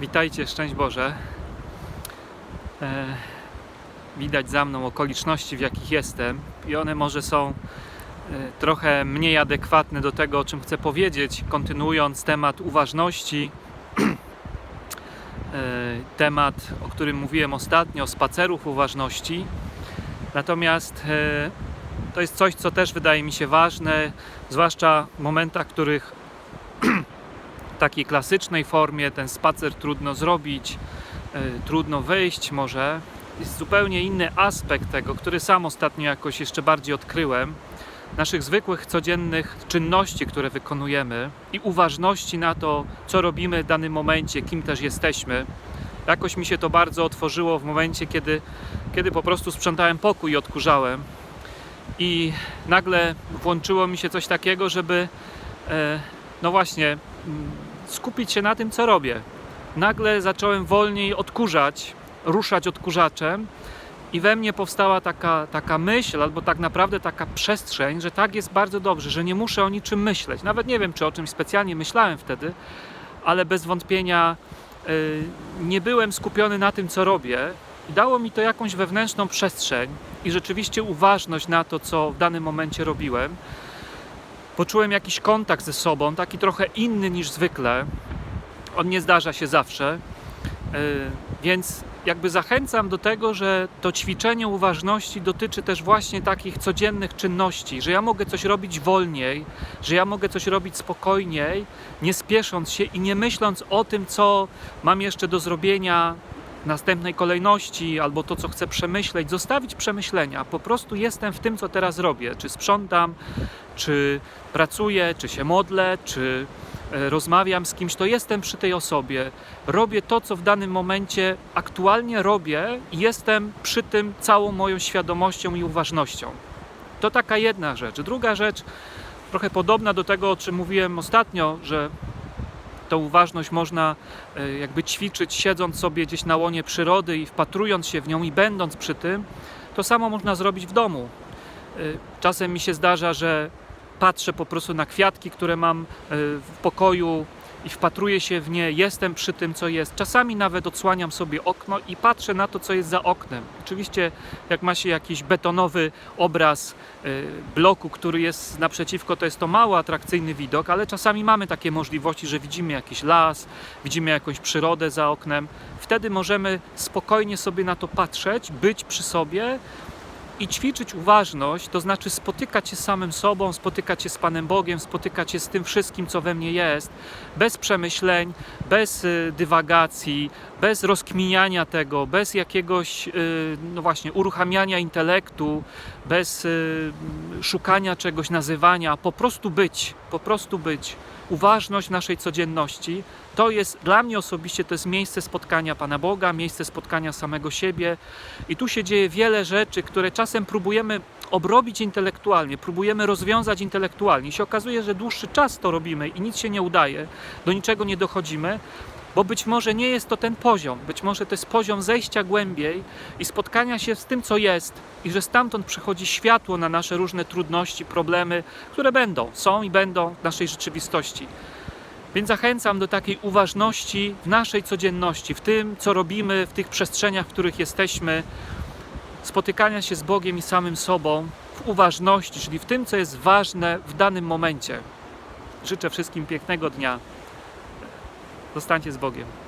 Witajcie, szczęść Boże. E, widać za mną okoliczności, w jakich jestem, i one może są e, trochę mniej adekwatne do tego, o czym chcę powiedzieć, kontynuując temat uważności. e, temat, o którym mówiłem ostatnio, spacerów uważności. Natomiast e, to jest coś, co też wydaje mi się ważne, zwłaszcza w momentach, w których takiej klasycznej formie ten spacer trudno zrobić, e, trudno wyjść może. Jest zupełnie inny aspekt tego, który sam ostatnio jakoś jeszcze bardziej odkryłem. Naszych zwykłych, codziennych czynności, które wykonujemy i uważności na to, co robimy w danym momencie, kim też jesteśmy. Jakoś mi się to bardzo otworzyło w momencie, kiedy, kiedy po prostu sprzątałem pokój i odkurzałem. I nagle włączyło mi się coś takiego, żeby e, no właśnie mm, skupić się na tym, co robię. Nagle zacząłem wolniej odkurzać, ruszać odkurzaczem i we mnie powstała taka, taka myśl, albo tak naprawdę taka przestrzeń, że tak jest bardzo dobrze, że nie muszę o niczym myśleć. Nawet nie wiem, czy o czymś specjalnie myślałem wtedy, ale bez wątpienia y, nie byłem skupiony na tym, co robię. Dało mi to jakąś wewnętrzną przestrzeń i rzeczywiście uważność na to, co w danym momencie robiłem. Poczułem jakiś kontakt ze sobą, taki trochę inny niż zwykle. On nie zdarza się zawsze. Yy, Więc jakby zachęcam do tego, że to ćwiczenie uważności dotyczy też właśnie takich codziennych czynności, że ja mogę coś robić wolniej, że ja mogę coś robić spokojniej, nie spiesząc się i nie myśląc o tym, co mam jeszcze do zrobienia następnej kolejności, albo to, co chcę przemyśleć, zostawić przemyślenia. Po prostu jestem w tym, co teraz robię. Czy sprzątam, czy pracuję, czy się modlę, czy e, rozmawiam z kimś, to jestem przy tej osobie. Robię to, co w danym momencie aktualnie robię i jestem przy tym całą moją świadomością i uważnością. To taka jedna rzecz. Druga rzecz, trochę podobna do tego, o czym mówiłem ostatnio, że tą uważność można e, jakby ćwiczyć siedząc sobie gdzieś na łonie przyrody i wpatrując się w nią i będąc przy tym, to samo można zrobić w domu. E, Czasem mi się zdarza, że patrzę po prostu na kwiatki, które mam e, w pokoju i wpatruję się w nie, jestem przy tym, co jest. Czasami nawet odsłaniam sobie okno i patrzę na to, co jest za oknem. Oczywiście, jak ma się jakiś betonowy obraz e, bloku, który jest naprzeciwko, to jest to mało atrakcyjny widok, ale czasami mamy takie możliwości, że widzimy jakiś las, widzimy jakąś przyrodę za oknem. Wtedy możemy spokojnie sobie na to patrzeć, być przy sobie i ćwiczyć uważność, to znaczy spotykać się z samym sobą, spotykać się z Panem Bogiem, spotykać się z tym wszystkim, co we mnie jest, bez przemyśleń, bez y, dywagacji, bez rozkminiania tego, bez jakiegoś, y, no właśnie, uruchamiania intelektu, bez y, szukania czegoś, nazywania, po prostu być, po prostu być. Uważność naszej codzienności to jest dla mnie osobiście to jest miejsce spotkania Pana Boga, miejsce spotkania samego siebie i tu się dzieje wiele rzeczy, które czasem próbujemy obrobić intelektualnie, próbujemy rozwiązać intelektualnie. I się okazuje, że dłuższy czas to robimy i nic się nie udaje, do niczego nie dochodzimy, bo być może nie jest to ten poziom, być może to jest poziom zejścia głębiej i spotkania się z tym, co jest, i że stamtąd przychodzi światło na nasze różne trudności, problemy, które będą, są i będą w naszej rzeczywistości. Więc zachęcam do takiej uważności w naszej codzienności, w tym, co robimy, w tych przestrzeniach, w których jesteśmy, spotykania się z Bogiem i samym sobą w uważności, czyli w tym, co jest ważne w danym momencie. Życzę wszystkim pięknego dnia. Zostańcie z Bogiem.